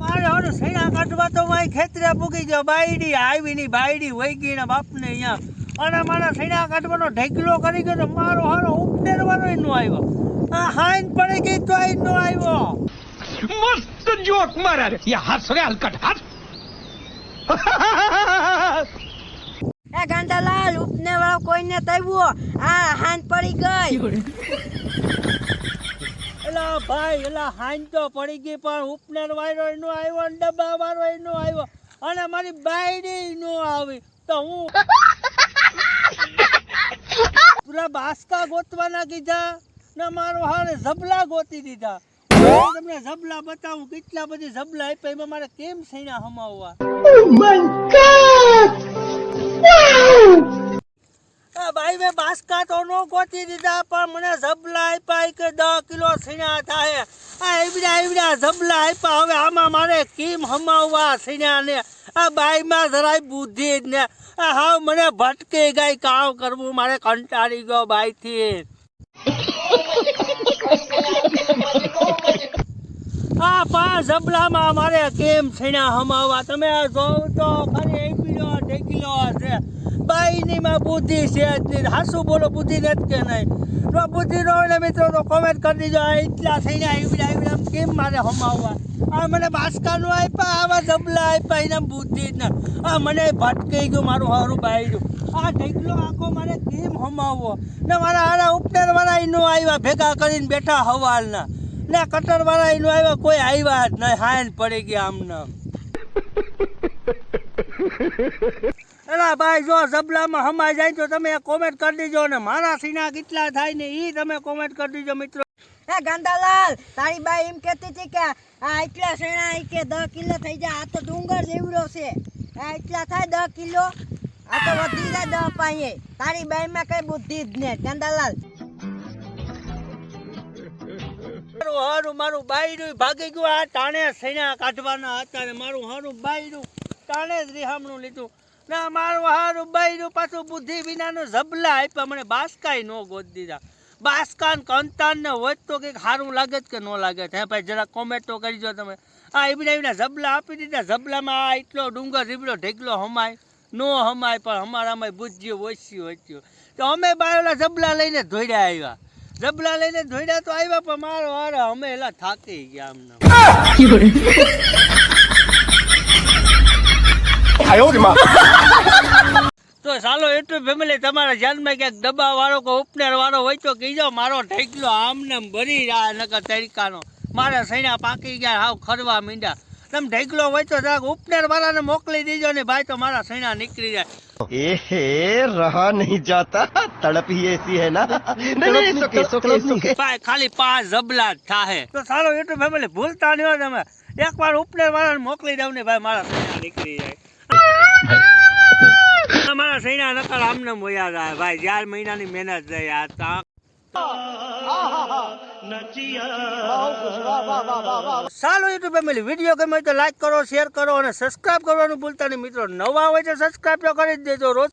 મારે હવે સૈણા કાઢવા તો ખેતરે પૂગી ગયો. બાયડી આવી ની બાયડી વહી ગઈ ને બાપને મારા સૈણા કાઢવાનો ઢેકલો કરી ગયો મારો હારો ઉપડેરવાનો નો આવ્યો. આ હાઈન પડી ગઈ તો નો આવ્યો. મસ્ત જોક મારા ઉપને વાળો કોઈને તૈવો આ હાન પડી ગઈ. ભાઈ, એલા હાઈન તો પડી ગઈ, પણ ઉપનેર વાયરો નો આવ્યો અને ડબ્બા વાળો નો આવ્યો. અને મારી બાયડી નો આવી. તો હું પૂરા બાસકા ગોતવાના કીધા, ને મારો હારે ઝબલા ગોતી દીધા. તમને ઝબલા બતાવું, કેટલા બધી ઝબલા આપ્યા, એમાં મારે કેમ સૈના હમાવવા? આ ભાઈ બાસકા તો નો ગોતી દીધા, પણ મને ઝબલા આપ્યા કે દસ કિલો સૈના થાય આ એવડા એવડા ઝબલા આપ્યા, હવે આમાં મારે કેમ હમાવવા સૈના આ બાઈમાં જરાય બુદ્ધિ જ ને. આ હાવ મને ભટકે ગઈ કામ કરવું, મારે કંટાળી ગયો બાઈથી. આ પાંચ ઝબલામાં મારે કેમ છીણા હમાવવા? તમે જોવ તો ખાલી એક કિલો અઢી કિલો હશે બાઈની માં બુદ્ધિ છે જ હાસુ બોલો, બુદ્ધિ નથી કે નહીં. જો બુદ્ધિ નો ને મિત્રો, તો કોમેન્ટ કરી દીજો. આ એટલા થઈને આવી આવી આમ કેમ મારે હમાવવા? આ મને બાસકાનું આપ્યા, આવા જબલા આપ્યા એના બુદ્ધિ જ ના. આ મને ભટકાઈ ગયું, મારું હારું બાયડું આ ઢેકલો આખો મારે કેમ હમાવવો? ને મારા આરા ઉપટેર વાળા નો આવ્યા ભેગા કરીને બેઠા હવાલના. ને કટરવાળા વાળા નો આવ્યા કોઈ આવ્યા જ નહીં, હાયન પડી ગયા આમને. એલા ભાઈ જો ઝબલામાં હમાઈ જાય તો તમે કોમેન્ટ કરી દીજો ને મારા સીના કેટલા થાય ને એ તમે કોમેન્ટ કરી દીજો મિત્રો. એ ગાંધાલાલ તારી બાઈ એમ કહેતી હતી કે આ એટલા સેણા કે દસ કિલો થઈ જાય આ તો ડુંગર જેવડો છે. આ એટલા થાય દસ કિલો? આ તો વધી જાય દસ પાઈએ તારી બાઈમાં કઈ બુદ્ધિ જ ને ગાંધાલાલ. મારું હારું મારું બાયરું ભાગી ગયું આ ટાણે સૈના કાઢવાના હતા ને મારું હારું બાયરું ટાણે જ રિહામણું લીધું. ના મારું હારું બૈરું પાછું બુદ્ધિ વિનાનું ઝબલા આપ્યા મને બાસકાય નો ગોત દીધા બાસકાન કંતાન ને હોય તો કંઈક સારું લાગે જ કે ન લાગે છે હે ભાઈ જરા કોમેન્ટ તો કરજો તમે આ એવડા એવડા ઝબલા આપી દીધા ઝબલામાં આ એટલો ડુંગર રીબડો ઢેકલો હમાય નો હમાય પણ અમારામાં બુદ્ધિઓ ઓછી ઓછી તો અમે બાયોલા ઝબલા લઈને ધોડ્યા આવ્યા ઝબલા લઈને ધોડ્યા તો આવ્યા પણ મારો હારે અમે એલા થાકી ગયા 哎呦我的妈！તો ચાલો એટલું ફેમિલી તમારા ધ્યાનમાં ક્યાંક દબા વાળો કે ઉપનેર વાળો હોય તો કહેજો મારો ઢેકલો આમને ભરી રહ્યા નકર તરીકાનો. મારા સૈના પાકી ગયા હાવ ખરવા મીંડા તમે ઢેકલો હોય તો જરાક ઉપનેર વાળાને મોકલી દેજો ને ભાઈ તો મારા સૈના નીકળી જાય. એ રહા નહીં જાતા તડપ એસી હે ના? ભાઈ ખાલી પાંચ જબલા થાહે. તો સારો એટલું ફેમિલી ભૂલતા નહીં હોય તમે. એક વાર ઉપનેર વાળાને મોકલી દઉં ને ભાઈ મારા સૈના નીકળી જાય. મારા સૈના નકર આમને મોયા જાય. ભાઈ, ચાર મહિનાની મહેનત જાય આ તા. સારું યુટ્યુબ ફેમિલી વીડિયો ગમે તો લાઈક કરો શેર કરો અને સબસ્ક્રાઇબ કરવાનું ભૂલતા નહીં. મિત્રો, નવા હોય તો સબસ્ક્રાઇબ તો કરી જ દેજો રોજ.